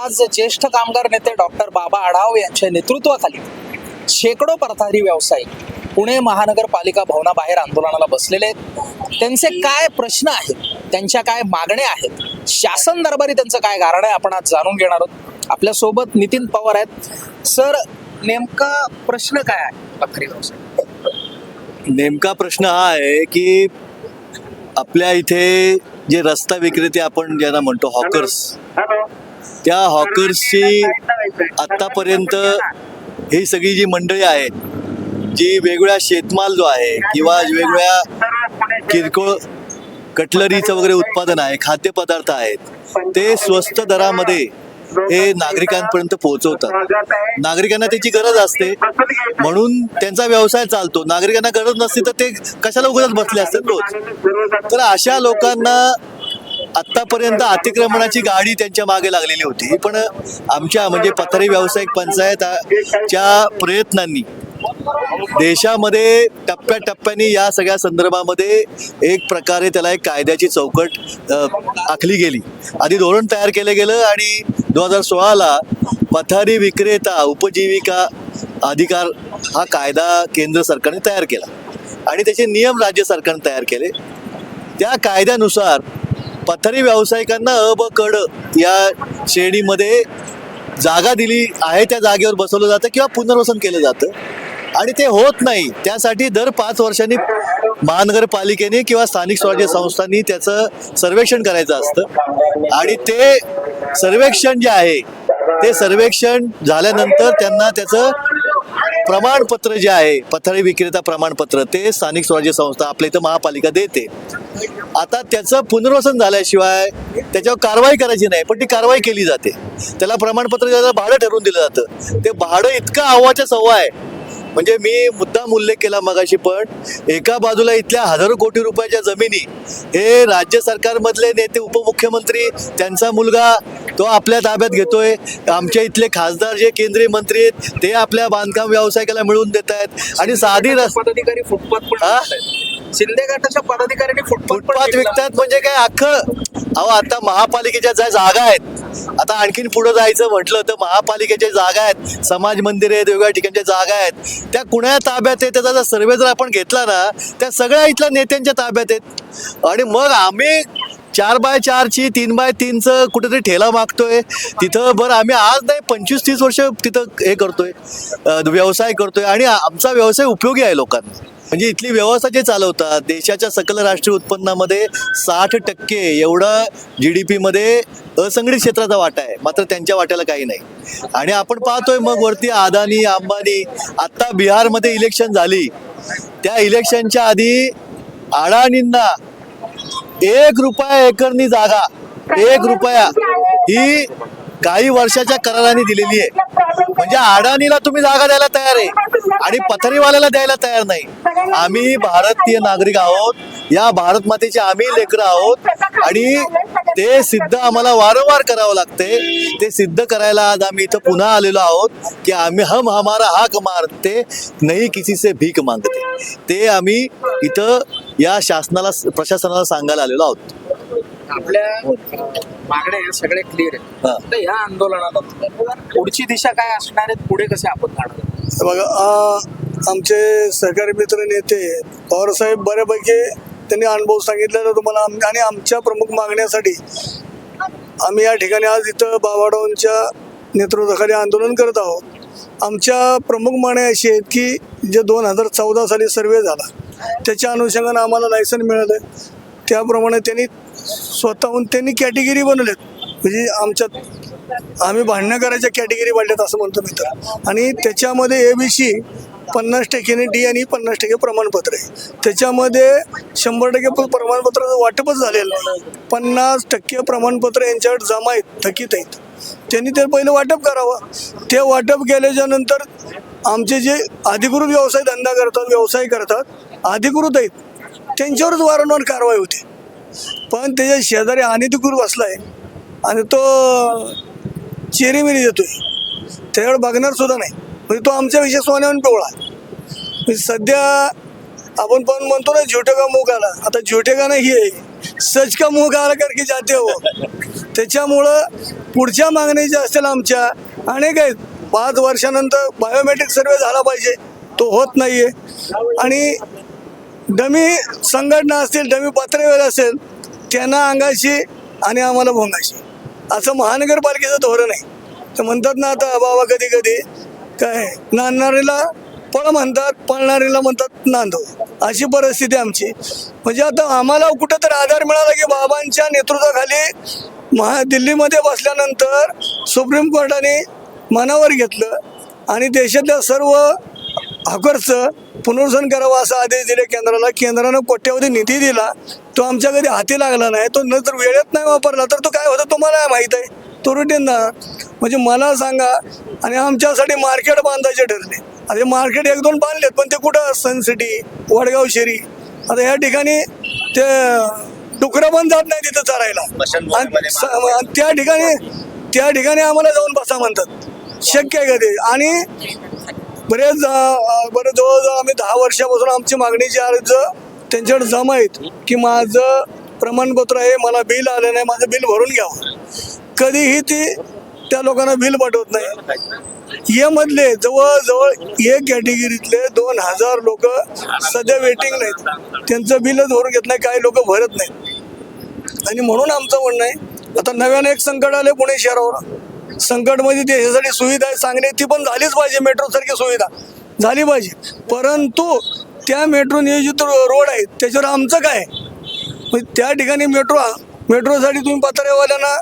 आज ज्येष्ठ कामगार नेते डॉक्टर बाबा आढाव यांच्या नेतृत्वाखाली शेकडो पथारी व्यावसायिक पुणे महानगरपालिका भवनाबाहेर आंदोलनाला बसलेले आहेत. त्यांचे काय प्रश्न आहेत? त्यांच्या काय मागण्या आहेत? शासन दरबारी त्यांचं काय कारण आहे? आपण आज जाणून घेणार आहोत. आपल्यासोबत नितीन पवार आहेत. सर नेमका प्रश्न काय आहे पथारी व्यवसाय नेमका प्रश्न हा आहे की आपल्या इथे जे रस्ता विक्रेते आपण ज्यांना म्हणतो हॉकर्स त्या हॉकर्सची आतापर्यंत ही सगळी जी मंडळी आहेत जी वेगवेगळ्या शेतमाल जो आहे किंवा वेगवेगळ्या किरकोळ कटलरीचं वगैरे उत्पादन आहे खाद्यपदार्थ आहेत ते स्वस्त दरामध्ये हे नागरिकांपर्यंत पोहोचवतात. नागरिकांना त्याची गरज असते. म्हणून त्यांचा व्यवसाय चालतो. नागरिकांना गरज नसते तर ते कशाला उघडत बसले असतात रोज? तर अशा लोकांना आतापर्यंत अतिक्रमणाची गाडी त्यांच्या मागे लागलेली होती. पण आमच्या म्हणजे पथारी व्यावसायिक पंचायतच्या प्रयत्नांनी देशामध्ये टप्प्याटप्प्याने या सगळ्या संदर्भामध्ये एक प्रकारे त्याला एक कायद्याची चौकट आखली गेली. आधी धोरण तयार केलं गेलं आणि दोन हजार सोळाला पथारी विक्रेता उपजीविका अधिकार हा कायदा केंद्र सरकारने तयार केला. आणि त्याचे नियम राज्य सरकारने तयार केले. त्या कायद्यानुसार पथारी व्यावसायिकांना अ ब कड या श्रेणीमध्ये जागा दिली आहे त्या जागेवर बसवलं जातं किंवा पुनर्वसन केलं जातं. आणि ते होत नाही. त्यासाठी दर पाच वर्षांनी महानगरपालिकेने किंवा स्थानिक स्वराज्य संस्थांनी त्याचं सर्वेक्षण करायचं असतं. आणि ते सर्वेक्षण जे आहे ते सर्वेक्षण झाल्यानंतर त्यांना त्याचं प्रमाणपत्र जे आहे पथारी विक्रेता प्रमाणपत्र ते स्थानिक स्वराज्य संस्था आपल्या इथं महापालिका देते. आता त्याचं पुनर्वसन झाल्याशिवाय त्याच्यावर कारवाई करायची नाही पण ती कारवाई केली जाते. त्याला प्रमाणपत्र भाडं ठरवून दिलं जातं. ते भाडं इतकं आव्हाच्या सव्वा आहे. म्हणजे मी मुद्दाम उल्लेख केला मगाशी पण एका बाजूला इथल्या हजारो कोटी रुपयाच्या जमिनी हे राज्य सरकारमधले नेते उपमुख्यमंत्री त्यांचा मुलगा तो आपल्या ताब्यात घेतोय आमच्या इथले खासदार जे केंद्रीय मंत्री आहेत ते आपल्या बांधकाम व्यावसायिकाला मिळवून देत आहेत आणि साधी पदाधिकारी फुटपाथ. शिंदे गटाच्या पदाधिकाऱ्यांनी फुटपाथ. विकतात म्हणजे काय अख्खं अहो आता महापालिकेच्या ज्या जागा आहेत आता आणखीन पुढे जायचं म्हटलं तर महापालिकेच्या जागा आहेत समाज मंदिर आहेत वेगवेगळ्या ठिकाणच्या जागा आहेत त्या कुण्या ताब्यात आहेत? त्याचा जर सर्वे जर आपण घेतला ना त्या सगळ्या इथल्या नेत्यांच्या ताब्यात आहेत. आणि मग आम्ही चार बाय चारची तीन बाय तीनचं कुठेतरी ठेला मागतोय. तिथं बरं आम्ही आज नाही पंचवीस तीस वर्ष तिथं हे करतोय व्यवसाय करतोय. आणि आमचा व्यवसाय उपयोगी आहे लोकांना. म्हणजे इथली व्यवस्था जे चालवतात देशाच्या सकल राष्ट्रीय उत्पन्नामध्ये साठ टक्के एवढा जी डी पीमध्ये असंघटित क्षेत्राचा वाटा आहे. मात्र त्यांच्या वाट्याला काही नाही. आणि आपण पाहतोय मग वरती अदानी अंबानी आत्ता बिहारमध्ये इलेक्शन झाली. त्या इलेक्शनच्या आधी अडाणींना एक रुपया एकरनी जागा एक रुपया ही काही वर्षाच्या कराराने दिलेली आहे. म्हणजे अडाणीला तुम्ही जागा द्यायला तयार आहे. आणि पथरीवाल्याला द्यायला तयार नाही. आम्ही भारतीय नागरिक आहोत. या भारत मातेचे आम्ही लेकरं आहोत. आणि ते सिद्ध आम्हाला वारंवार करावं लागते. ते सिद्ध करायला आज आम्ही इथं पुन्हा आलेलो आहोत की आम्ही हम हमारा हाक मारते नाही किसी से भीक मागते. ते आम्ही इथं या शासनाला प्रशासनाला सांगायला आलेलो आहोत. आपल्या मागण्या या सगळ्या क्लिअर. आहेत. तर या आंदोलनात पुढची दिशा काय असणार आहे पुढे कसे आपण काढणार बघा आमचे सहकारी मित्र नेते पवारसाहेब बऱ्यापैकी त्यांनी अनुभव सांगितलेला तुम्हाला. आणि आमच्या प्रमुख मागण्यासाठी आम्ही या ठिकाणी आज इथं बाबाडाऊंच्या नेतृत्वाखाली आंदोलन करत आहोत. आमच्या प्रमुख मागण्या अशी आहेत की जे दोन हजार चौदा साली सर्वे झाला त्याच्या अनुषंगानं आम्हाला लायसन मिळालं. त्याप्रमाणे त्यांनी स्वतःहून त्यांनी कॅटेगरी बनवल्यात म्हणजे आमच्यात आम्ही भांडणं करायच्या कॅटेगरी वाढल्यात असं म्हणतो मी तर. आणि त्याच्यामध्ये ए बी सी पन्नास टक्क्याने डी आणि पन्नास टक्के प्रमाणपत्र आहे. त्याच्यामध्ये शंभर टक्के प- प्रमाणपत्राचं वाटपच झालेलं नाही. पन्नास टक्के प्रमाणपत्र यांच्याकडे जमा आहेत थकीत आहेत. त्यांनी ते पहिलं वाटप करावं. ते वाटप केल्याच्यानंतर आमचे जे अधिकृत व्यवसाय धंदा करतात व्यवसाय करतात अधिकृत आहेत. त्यांच्यावरच वारंवार कारवाई होते. पण त्याच्या शेजारी अनधिकृत बसलाय. आणि तो चेरीमिरी देतोय. त्याच्याकडे बघणार सुद्धा नाही. म्हणजे तो आमच्या विषय सोन्याहून पिवळा म्हणजे सध्या आपण पण म्हणतो ना झुटे का मुख आला? आता झुटे का नाही आहे सच का मुख आला करके जाते हो? त्याच्यामुळं पुढच्या मागणी ज्या असतील आमच्या अनेक आहेत. पाच वर्षानंतर बायोमेट्रिक सर्वे झाला पाहिजे. तो होत नाहीये. आणि डमी संघटना असतील डमी पत्रव्यवहार असेल त्यांना अंगाशी आणि आम्हाला भोंगाशी असं महानगरपालिकेचं धोरण आहे. तर म्हणतात ना आता बाबा कधी कधी काय नांदणारीला पळ म्हणतात पळणारीला म्हणतात नांदो अशी परिस्थिती आमची. म्हणजे आता आम्हाला कुठंतरी आधार मिळाला की बाबांच्या नेतृत्वाखाली महा दिल्लीमध्ये बसल्यानंतर सुप्रीम कोर्टाने मनावर घेतलं आणि देशातल्या सर्व हॉकर्सचं पुनर्वसन करावं असा आदेश दिले केंद्राला. केंद्रानं कोट्यावधी निधी दिला. तो आमच्या कधी हाती लागला नाही. तो नंतर वेळेत नाही वापरला तर तो काय होतं तुम्हाला माहीत आहे? तो रुटीन ना म्हणजे मला सांगा आणि आमच्यासाठी मार्केट बांधायचे ठरले. आता मार्केट एक दोन बांधलेत पण ते कुठं? सन सिटी वडगाव शेरी आता या ठिकाणी ते डुकरं पण जात नाही तिथं चरायला. आणि त्या ठिकाणी त्या ठिकाणी आम्हाला जाऊन बसा म्हणतात. शक्य आहे का ते? आणि बरेच जवळजवळ आम्ही दहा वर्षापासून आमची मागणीची अर्ज त्यांच्याकडे जमा आहेत की माझं प्रमाणपत्र आहे मला बिल आलं नाही माझं बिल भरून घ्यावं. कधीही ती त्या लोकांना बिल पाठवत नाही. यामधले जवळजवळ एक कॅटेगरीतले दोन हजार लोक सध्या वेटिंग नाहीत. त्यांचं बिलच भरून घेत नाही काही लोक भरत नाहीत. आणि म्हणून आमचं म्हणणं आहे आता नव्यानं एक संकट आलं पुणे शहरावर. संकट म्हणजे देशासाठी सुविधा आहे चांगली ती पण झालीच पाहिजे मेट्रोसारखी सुविधा. झाली पाहिजे. परंतु त्या मेट्रो नियोजित रो- रोड आहे त्याच्यावर आमचं काय? म्हणजे त्या ठिकाणी मेट्रो मेट्रोसाठी तुम्ही पाताऱ्यावाल्यांना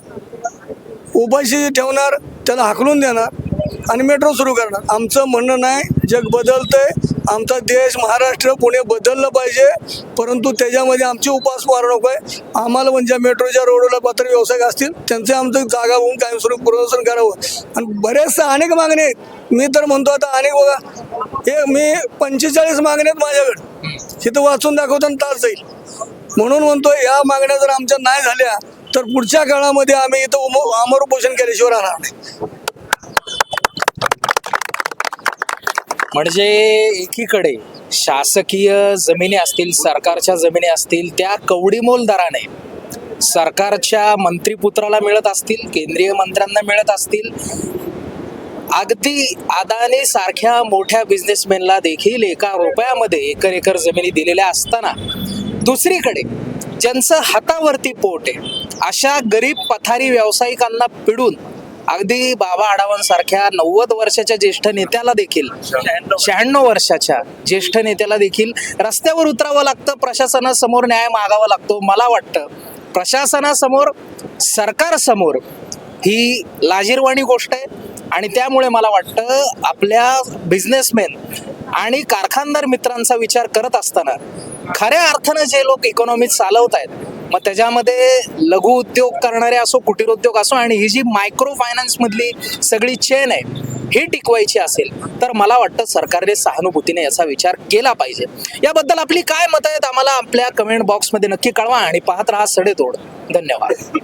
उपाशी ठेवणार त्याला हाकलून देणार आणि मेट्रो सुरू करणार. आमचं म्हणणं नाही जग बदलतंय. आमचा देश महाराष्ट्र पुणे बदललं पाहिजे. परंतु त्याच्यामध्ये आमची उपासमार नको आहे आम्हाला म्हणजे मेट्रोच्या रोडला पात्र व्यावसायिक असतील त्यांचे आमचं जागा होऊन कायमस्वरूप पुनर्वसन करावं. आणि बऱ्याचशा अनेक मागणी आहेत. मी तर म्हणतो आता अनेक बघा. हे मी पंचेचाळीस मागणे आहेत माझ्याकडे. तिथं वाचून दाखवताना तास जाईल. म्हणून म्हणतो या मागण्या जर आमच्या नाही झाल्या तर पुढच्या काळामध्ये आम्ही इथं अमर उपोषण केल्याशिवाय राहणार नाही. म्हणजे एकीकडे शासकीय जमिनी असतील सरकारच्या जमिनी असतील त्या कवडीमोल दराने सरकारच्या मंत्रीपुत्राला मिळत असतील केंद्रीय मंत्र्यांना मिळत असतील अगदी अदानी सारख्या मोठ्या बिझनेसमॅनला देखील एका रुपयामध्ये एकर एकर जमिनी दिलेल्या असताना दुसरीकडे ज्यांचं हातावरती पोट आहे अशा गरीब पथारी व्यावसायिकांना पिडून अगदी बाबा आढावांसारख्या नव्वद वर्षाच्या ज्येष्ठ नेत्याला देखील शहाण्णव वर्षाच्या. ज्येष्ठ नेत्याला देखील रस्त्यावर उतरावं लागतं प्रशासनासमोर न्याय मागावा लागतो मला वाटतं. प्रशासनासमोर सरकारसमोर ही लाजीरवाणी गोष्ट आहे आणि त्यामुळे मला वाटतं आपल्या बिझनेसमॅन आणि कारखानदार मित्रांचा विचार करत असताना खऱ्या अर्थानं जे लोक इकॉनॉमी चालवत आहेत मग त्याच्यामध्ये लघु उद्योग करणारे असो कुटीर उद्योग असो आणि ही जी मायक्रो फायनान्स मधली सगळी चेन आहे ही टिकवायची असेल तर मला वाटतं सरकारने सहानुभूतीने याचा विचार केला पाहिजे. याबद्दल आपली काय मत आहेत आम्हाला आपल्या कमेंट बॉक्समध्ये नक्की कळवा आणि पाहत राहा सडेतोड. धन्यवाद.